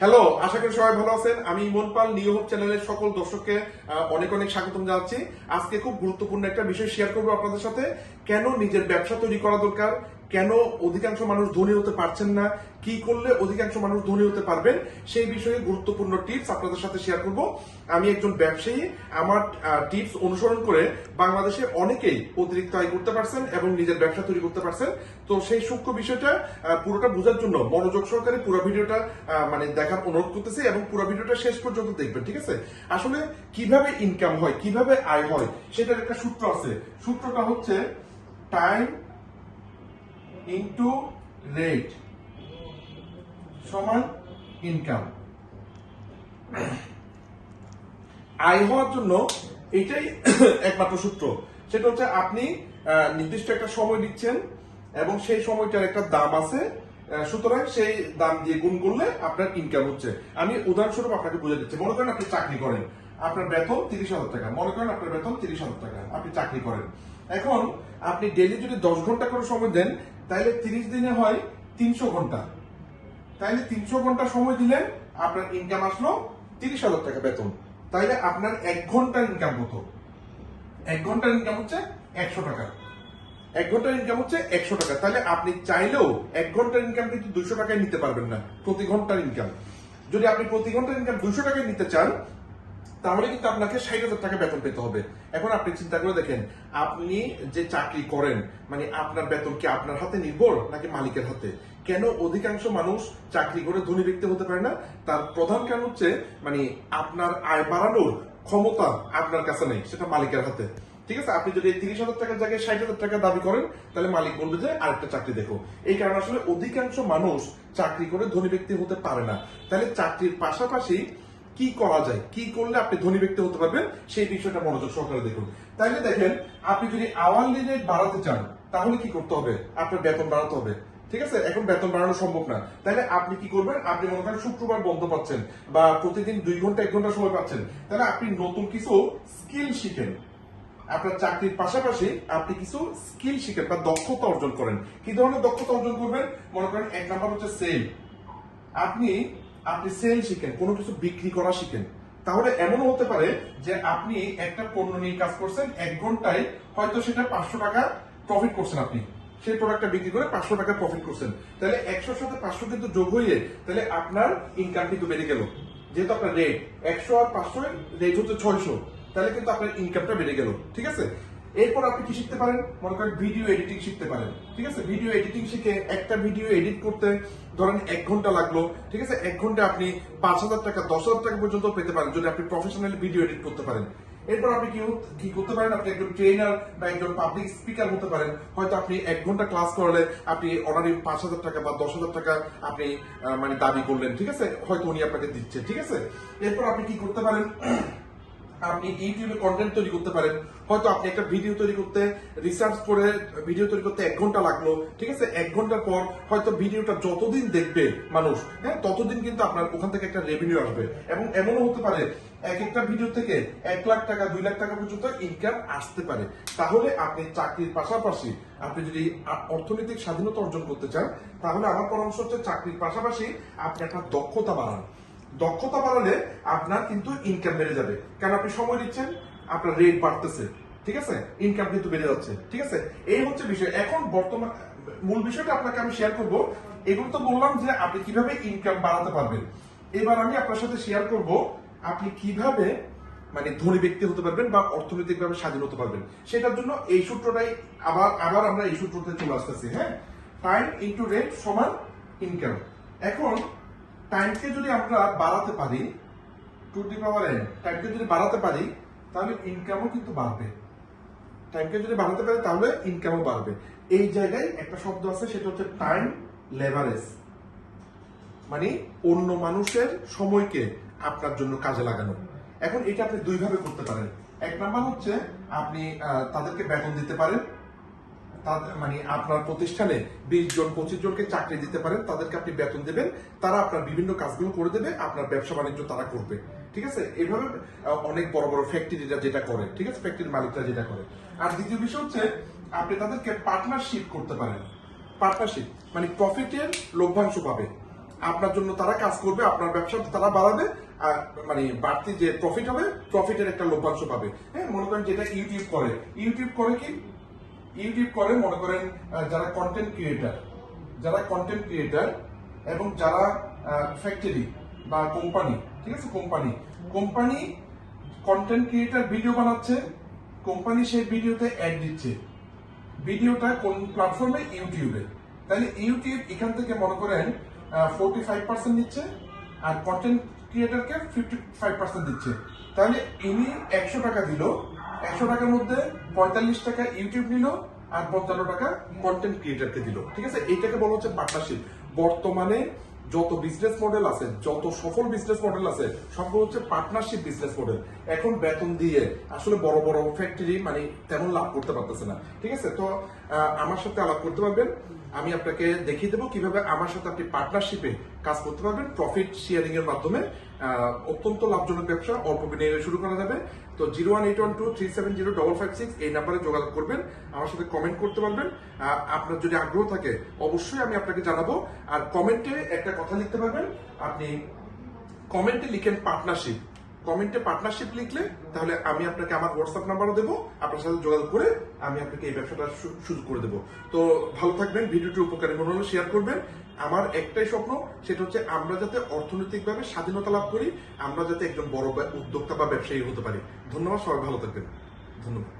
Hello, আশা করি সবাই ভালো আছেন। আমি ইমন পাল নিউ হোপ চ্যানেলের সকল দর্শককে অনেক অনেক স্বাগতম জানাচ্ছি। আজকে খুব গুরুত্বপূর্ণ একটা বিষয় শেয়ার করব আপনাদের সাথে। কেন নিজের ব্যবসা তৈরি করা দরকার? কেন অধিকাংশ মানুষ ধনী হতে পারছেন না? কি করলে অধিকাংশ মানুষ ধনী হতে পারবেন? সেই বিষয়ে গুরুত্বপূর্ণ টিপস আপনাদের সাথে শেয়ার করব। আমি একজন ব্যবসায়ী, আমার টিপস অনুসরণ করে বাংলাদেশে অনেকেই অতিরিক্ত আয় করতে পারছেন এবং নিজের ব্যবসা তৈরি করতে পারছেন। তো সেই সূক্ষ্ম বিষয়টা পুরোটা বোঝার জন্য মনোযোগ সহকারে পুরো ভিডিওটা মানে দেখার অনুরোধ করতেছি এবং পুরো ভিডিওটা শেষ পর্যন্ত দেখবেন, ঠিক আছে? আসলে কীভাবে ইনকাম হয়, কীভাবে আয় হয়, সেটার একটা সূত্র আছে। সূত্রটা হচ্ছে টাইম ইনটু রেট সমান ইনকাম আয় হওয়ার জন্য এটাই একমাত্র সূত্র। সেটা হচ্ছে আপনি নির্দিষ্ট একটা সময় দিচ্ছেন এবং সেই সময়টার একটা দাম আছে সুতরাং সেই দাম দিয়ে গুণ করলে আপনার ইনকাম হচ্ছে। আমি উদাহরণস্বরূপ আপনাকে বুঝে দিচ্ছি। মনে করেন আপনি চাকরি করেন। আপনার বেতন তিরিশ হাজার টাকা। মনে করেন আপনার বেতন তিরিশ হাজার টাকা। আপনি চাকরি করেন। এখন আপনি ডেলি যদি দশ ঘণ্টা করে সময় দেন তাহলে তিরিশ দিনে হয় তিনশো ঘণ্টা। তাইলে তিনশো ঘণ্টা সময় দিলেন, আপনার ইনকাম আসলো তিরিশ হাজার টাকা বেতন। তাইলে আপনার এক ঘণ্টার ইনকাম কত? এক ঘণ্টার ইনকাম হচ্ছে একশো টাকা। এক ঘণ্টার ইনকাম হচ্ছে একশো টাকা। তাহলে আপনি চাইলেও এক ঘণ্টার ইনকাম কিন্তু দুশো টাকায় নিতে পারবেন না, প্রতি ঘণ্টার ইনকাম যদি আপনি প্রতি ঘণ্টার ইনকাম দুশো টাকায় নিতে চান তাহলে কিন্তু আপনাকে ষাট হাজার টাকা বেতন পেতে হবে। এখন আপনি চিন্তা করে দেখেন, আপনি যে চাকরি করেন মানে আপনার বেতন কি আপনার হাতে নির্ভর নাকি মালিকের হাতে? কেন অধিকাংশ মানুষ চাকরি করে ধনী ব্যক্তি হতে পারে না? তার প্রধান কারণ হচ্ছে মানে আপনার আয় বাড়ানোর ক্ষমতা আপনার কাছে নেই, সেটা মালিকের হাতে। ঠিক আছে, আপনি যদি তিরিশ হাজার টাকার জায়গায় ষাট হাজার টাকা দাবি করেন, তাহলে মালিক বলবে যে আরেকটা চাকরি দেখো। এই কারণে আসলে অধিকাংশ মানুষ চাকরি করে ধনী ব্যক্তি হতে পারে না। তাহলে চাকরির পাশাপাশি কি করা যায়, কি করলে আপনি ধনী ব্যক্তি হতে পারবেন, সেই বিষয়টা মনোযোগ সহকারে দেখুন। তাইলে দেখেন, আপনি যদি আওয়ারলি রেট বাড়াতে চান, তাহলে কি করতে হবে? আপনার বেতন বাড়াতে হবে। ঠিক আছে? এখন বেতন বাড়ানো সম্ভব না। তাহলে আপনি কি করবেন? আপনি মনে করেন শুক্রবার বন্ধ পাচ্ছেন, বা প্রতিদিন দুই ঘণ্টা, এক ঘণ্টা সময় পাচ্ছেন। তাহলে আপনি নতুন কিছু স্কিল শিখেন। আপনার চাকরির পাশাপাশি আপনি কিছু স্কিল শিখেন, বা দক্ষতা অর্জন করেন। কি ধরনের দক্ষতা অর্জন করবেন? মনে করেন, এক নাম্বার হচ্ছে সেল আপনি আপনি সেল শিখেন, কোনো কিছু বিক্রি করা শিখেন। তাহলে এমনও হতে পারে যে আপনি একটা পণ্য নিয়ে কাজ করছেন, এক ঘন্টায় হয়তো সেটা পাঁচশো টাকা প্রফিট করছেন আপনি। সেই প্রোডাক্টটা বিক্রি করে পাঁচশো টাকা প্রফিট করছেন। তাহলে একশোর সাথে পাঁচশো কিন্তু যোগ হয়ে তাহলে আপনার ইনকাম কিন্তু বেড়ে গেল। যেহেতু আপনার রেট একশো আর পাঁচশো রেট হচ্ছে ছয়শো, তাহলে কিন্তু আপনার ইনকামটা বেড়ে গেল। ঠিক আছে? এরপর আপনি কি শিখতে পারেন? মনে করেন ভিডিও এডিটিং শিখতে পারেন। ঠিক আছে? ভিডিও এডিটিং শিখে একটা ভিডিও এডিট করতে ধরেন এক ঘণ্টা লাগল। ঠিক আছে? এক ঘণ্টা আপনি পাঁচ হাজার টাকা, দশ হাজার টাকা পর্যন্ত পেতে পারেন যদি আপনি প্রফেশনাল ভিডিও এডিট করতে পারেন। এরপর আপনি কি কি করতে পারেন? আপনি একজন ট্রেনার বা একজন পাবলিক স্পিকার হতে পারেন। হয়তো আপনি এক ঘণ্টা ক্লাস করলে আপনি অনারি পাঁচ হাজার টাকা বা দশ হাজার টাকা আপনি মানে দাবি করলেন। ঠিক আছে? হয়তো উনি আপনাকে দিচ্ছে। ঠিক আছে? এরপর আপনি কি করতে পারেন? আপনি ইউটিউবে কন্টেন্ট তৈরি করতে পারেন। হয়তো আপনি একটা ভিডিও তৈরি করতে রিসার্চ করে ভিডিও তৈরি করতে এক ঘণ্টা লাগল, ঠিক আছে? এক ঘণ্টার পর হয়তো ভিডিওটা যতদিন দেখবে মানুষ হ্যাঁ ততদিন কিন্তু আপনার ওখান থেকে একটা রেভিনিউ আসবে। এবং এমনও হতে পারে, এক একটা ভিডিও থেকে এক লাখ টাকা, দুই লাখ টাকা পর্যন্ত ইনকাম আসতে পারে। তাহলে আপনি চাকরির পাশাপাশি, আপনি যদি অর্থনৈতিক স্বাধীনতা অর্জন করতে চান, তাহলে আমার পরামর্শ হচ্ছে চাকরির পাশাপাশি আপনি আপনার দক্ষতা বাড়ান। দক্ষতা বাড়ালে আপনার কিন্তু ইনকাম বেড়ে যাবে। কারণ আপনি সময় দিচ্ছেন? আপনার রেট বাড়তেছে। ঠিক আছে? ইনকাম কিন্তু বেড়ে যাচ্ছে। ঠিক আছে? এই হচ্ছে বিষয়। এখন বর্তমান মূল বিষয়টা আপনাকে আমি শেয়ার করব। এগুলো তো বললাম যে আপনি কীভাবে ইনকাম বাড়াতে পারবেন। এবার আমি আপনার সাথে শেয়ার করব আপনি কীভাবে মানে ধনী ব্যক্তি হতে পারবেন বা অর্থনৈতিকভাবে স্বাধীন হতে পারবেন। সেটার জন্য এই সূত্রটাই আবার আবার আমরা এই সূত্রতে চলে আসতেছি হ্যাঁ? টাইম ইন্টু রেট সমান ইনকাম এখন টাইমকে যদি আমরা বাড়াতে পারি টু দি পাওয়ার এন টাইমকে যদি বাড়াতে পারি, তাহলে ইনকামও কিন্তু বাড়বে। টাইমকে যদি বাড়াতে পারি, তাহলে ইনকামও বাড়বে। এই জায়গায় একটা শব্দ আছে, সেটা হচ্ছে টাইম লেভারেজ মানে অন্য মানুষের সময়কে আপনার জন্য কাজে লাগানো। এখন এটা আপনি দুইভাবে করতে পারেন। এক নাম্বার হচ্ছে, আপনি তাদেরকে বেতন দিতে পারেন। মানে আপনার প্রতিষ্ঠানে বিশ জন, পঁচিশ জনকে চাকরি দিতে পারেন, তাদেরকে আপনি বেতন দেবেন, তারা আপনার বিভিন্ন কাজগুলো করে দেবে, আপনার ব্যবসা বাণিজ্য তারা করবে। ঠিক আছে? এভাবে অনেক বড় বড় ফ্যাক্টরিরা যেটা করে, ঠিক আছে? ফ্যাক্টরির মালিকরা যেটা করে। আর দ্বিতীয় বিষয় হচ্ছে, আপনি তাদেরকে পার্টনারশিপ করতে পারেন। পার্টনারশিপ মানে প্রফিটের লভ্যাংশ পাবে। আপনার জন্য তারা কাজ করবে, আপনার ব্যবসা তারা বাড়াবে, আর মানে বাড়তি যে প্রফিট হবে প্রফিটের একটা লভ্যাংশ পাবে। হ্যাঁ মনে করেন যেটা ইউটিউব করে। ইউটিউব করে কি? ইউটিউব করে, মনে করেন যারা কন্টেন্ট ক্রিয়েটার যারা কন্টেন্ট ক্রিয়েটার এবং যারা ফ্যাক্টরি বা কোম্পানি ঠিক আছে company company content creator video বানাচ্ছে কোম্পানি সেই ভিডিওতে অ্যাড দিচ্ছে। ভিডিওটা কোন প্ল্যাটফর্মে ইউটিউবে তাহলে ইউটিউব এখান থেকে, মনে করেন ফোর্টি ফাইভ পার্সেন্ট নিচ্ছে, আর কন্টেন্ট ক্রিয়েটারকে ফিফটি ফাইভ পার্সেন্ট দিচ্ছে। তাহলে ইনি একশো টাকা দিল, একশো টাকার মধ্যে পঁয়তাল্লিশ টাকা ইউটিউব নিল আর পঞ্চান্ন টাকা কন্টেন্ট ক্রিয়েটারকে দিল। ঠিক আছে? এইটাকে বলা হচ্ছে পার্টনারশিপ বর্তমানে যত বিজনেস মডেল আছে, যত সফল বিজনেস মডেল আছে সবগুলো হচ্ছে পার্টনারশিপ বিজনেস মডেল এখন বেতন দিয়ে আসলে বড় বড় ফ্যাক্টরি মানে তেমন লাভ করতে পারতেছে না। ঠিক আছে? তো আমার সাথে আলাপ করতে পারবেন। আমি আপনাকে দেখিয়ে দেবো কীভাবে আমার সাথে আপনি পার্টনারশিপে কাজ করতে পারবেন। প্রফিট শেয়ারিং এর মাধ্যমে অত্যন্ত লাভজনক ব্যবসা, অল্প বিনিয়োগে শুরু করা যাবে। তো zero one eight one two three seven zero double five six এই নাম্বারে যোগাযোগ করবেন, আমার সাথে কমেন্ট করতে পারবেন। আপনার যদি আগ্রহ থাকে, অবশ্যই আমি আপনাকে জানাব। আর কমেন্টে একটা কথা লিখতে পারবেন, আপনি কমেন্টে লিখেন পার্টনারশিপ কমেন্টে পার্টনারশিপ লিখলে, তাহলে আমি আপনাকে আমার হোয়াটসঅ্যাপ নাম্বারও দেবো, আপনার সাথে যোগাযোগ করে আমি আপনাকে এই ব্যবসাটা শুরু করে দেবো। তো ভালো থাকবেন ভিডিওটি উপকারী মনে হলে শেয়ার করবেন। আমার একটাই স্বপ্ন, সেটা হচ্ছে আমরা যাতে অর্থনৈতিকভাবে স্বাধীনতা লাভ করি, আমরা যাতে একজন বড় উদ্যোক্তা বা ব্যবসায়ী হতে পারি। ধন্যবাদ, সবাই ভালো থাকবেন। ধন্যবাদ।